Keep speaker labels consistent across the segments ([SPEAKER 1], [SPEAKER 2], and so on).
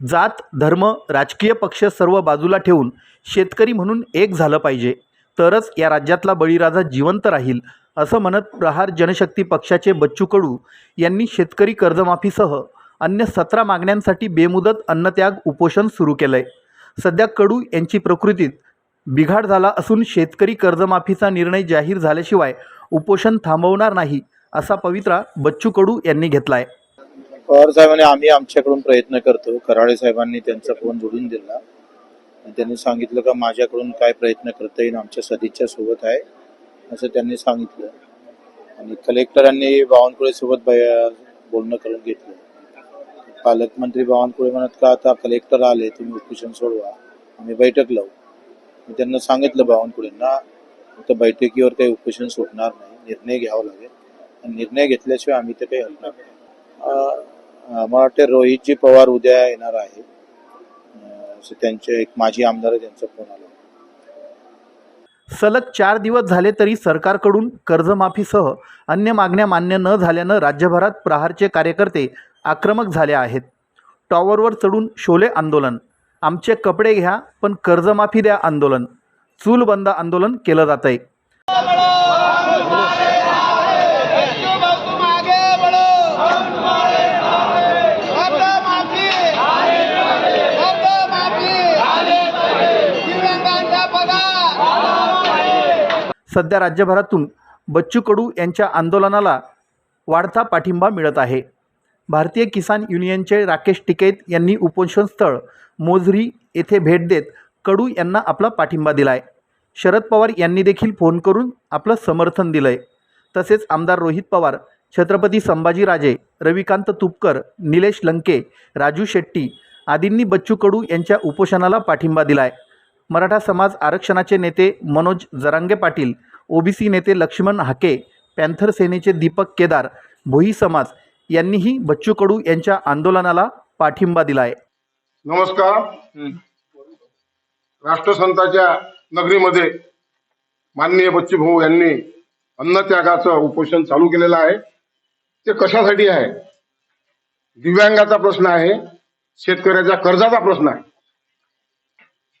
[SPEAKER 1] जात धर्म राजकीय पक्ष सर्व बाजूला ठेवून शेतकरी म्हणून एक झालं पाहिजे. तरच या राज्यातला बळीराजा जिवंत राहील असं म्हणत प्रहार जनशक्ती पक्षाचे बच्चू कडू यांनी शेतकरी कर्जमाफीसह अन्य सतरा मागण्यांसाठी बेमुदत अन्नत्याग उपोषण सुरू केलं आहे सध्या कडू यांची प्रकृतीत बिघाड झाला असून शेतकरी कर्जमाफीचा निर्णय जाहीर झाल्याशिवाय उपोषण थांबवणार नाही असा पवित्रा बच्चू कडू यांनी घेतला आहे
[SPEAKER 2] पवार साहेबांनी आम्ही आमच्याकडून प्रयत्न करतो. कराळे साहेबांनी त्यांचा फोन जोडून दिला. त्यांनी सांगितलं का माझ्याकडून काय प्रयत्न करता येईल आमच्या सदिच्छा सोबत आहे असं त्यांनी सांगितलं. आणि कलेक्टरांनी बावनकुळे सोबत बोलणं करून घेतलं. पालकमंत्री बावनकुळे म्हणत का आता कलेक्टर आले तुम्ही उपोषण सोडवा आम्ही बैठक लावू. मी त्यांना सांगितलं बावनकुळेंना तर बैठकीवर काही उपोषण सुटणार नाही निर्णय घ्यावा लागेल. आणि निर्णय घेतल्याशिवाय आम्ही ते काही हलणार नाही. मला वाटते रोहितजी पवार उद्या येणार आहे असं त्यांचे एक माजी आमदार आहे, त्यांचा फोन आला.
[SPEAKER 1] सलग चार दिवस झाले तरी सरकारकडून कर्जमाफीसह अन्य मागण्या मान्य न झाल्यानं राज्यभरात प्रहारचे कार्यकर्ते आक्रमक झाले आहेत. टॉवरवर चढून शोले आंदोलन. आमचे कपडे घ्या पण कर्जमाफी द्या आंदोलन. चूल बंद आंदोलन केलं जात आहे सध्या राज्यभरातून बच्चू कडू यांच्या आंदोलनाला वाढता पाठिंबा मिळत आहे. भारतीय किसान युनियनचे राकेश टिकेत यांनी उपोषण स्थळ मोझरी येथे भेट देत कडू यांना आपला पाठिंबा दिला आहे शरद पवार यांनी देखील फोन करून आपलं समर्थन दिलं आहे तसेच आमदार रोहित पवार छत्रपती संभाजीराजे रविकांत तुपकर निलेश लंके राजू शेट्टी आदींनी बच्चू कडू यांच्या उपोषणाला पाठिंबा दिला आहे मराठा समाज आरक्षणाचे नेते मनोज जरांगे पाटील ओबीसी नेते लक्ष्मण हाके पॅन्थर सेनेचे दीपक केदार भोई समाज यांनीही बच्चू कडू यांच्या आंदोलनाला पाठिंबा दिला आहे
[SPEAKER 3] नमस्कार राष्ट्रसंताच्या नगरीमध्ये माननीय बच्चूभाऊ यांनी अन्नत्यागाचं उपोषण चालू केलेलं आहे. ते कशासाठी आहे? दिव्यांगाचा प्रश्न आहे शेतकऱ्याच्या कर्जाचा प्रश्न आहे.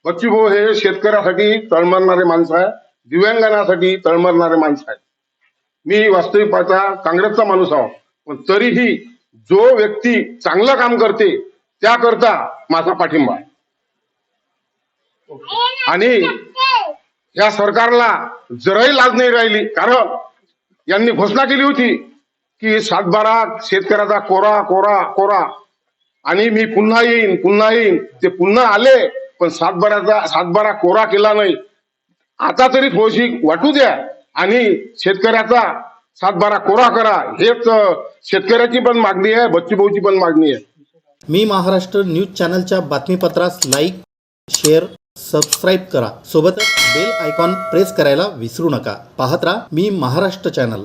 [SPEAKER 3] बच्चूभाऊ हे शेतकऱ्यासाठी तळमळणारे माणसं आहे. दिव्यांगांसाठी तळमळणारे माणसं आहे मी वास्तविक पाहता काँग्रेसचा माणूस आहो. पण तरीही जो व्यक्ती चांगलं काम करते त्याकरता माझा पाठिंबा आणि या सरकारला जराही लाज नाही राहिली. कारण यांनी घोषणा केली होती की सातबारा शेतकऱ्याचा कोरा कोरा कोरा. आणि मी पुन्हा येईन पुन्हा येईन. ते पुन्हा आले पण सातबाराचा सातबारा कोरा केला नाही. आता तरी थोडीशी वाटू द्या आणि शेतकऱ्याचा सातबारा कोरा करा. हेच शेतकऱ्याची पण मागणी आहे बच्चूभाऊची पण मागणी आहे.
[SPEAKER 1] मी महाराष्ट्र न्यूज चॅनलच्या बातमीपत्रास लाईक शेअर सबस्क्राईब करा. सोबतच बेल आयकॉन प्रेस करायला विसरू नका. पाहत राहा मी महाराष्ट्र चॅनल.